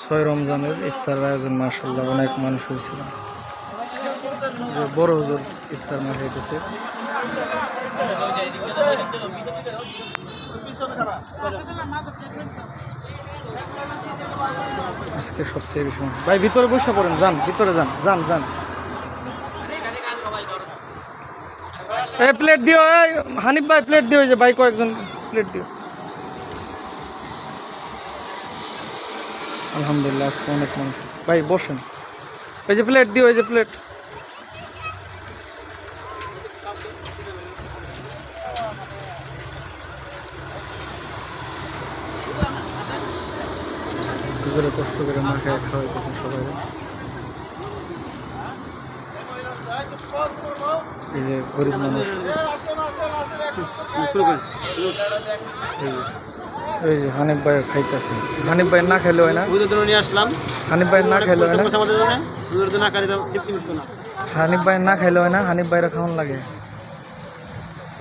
ছয় রমজানের ইফতার আয়োজন মাসাল্লাহ অনেক মানুষ হয়েছিল। বড় হুজুর ইফতার মার খাইতেছে আজকে সবচেয়ে বেশি। ভাই, ভিতরে বসে পড়েন, যান, ভিতরে যান যান যান। এই প্লেট দিও, এই হানিফ ভাই প্লেট দিও যে ভাই কয়েকজন প্লেট দিও। আলহামদুলিল্লাহ আজকে অনেক মানুষ। ভাই বসেন। ওই যে প্লেট দিও ওই যে প্লেট দুজনে কষ্ট করে মাখায় খাওয়াইতেছে সবাই। এই যে গরিব মানুষ। এই যে- হানিফ ভাই খাইতেছে হানিফ ভাই না খেলে হয় না দুধের জন্য নিয়ে আসলাম হানিফ ভাই না খেলে হয় না আমাদের জন্য দুধের জন্য না খাইলে তৃপ্তি মিটতো না হানিফ ভাই না খাইলে হয় না হানিফ ভাইরা খাওয়ান লাগে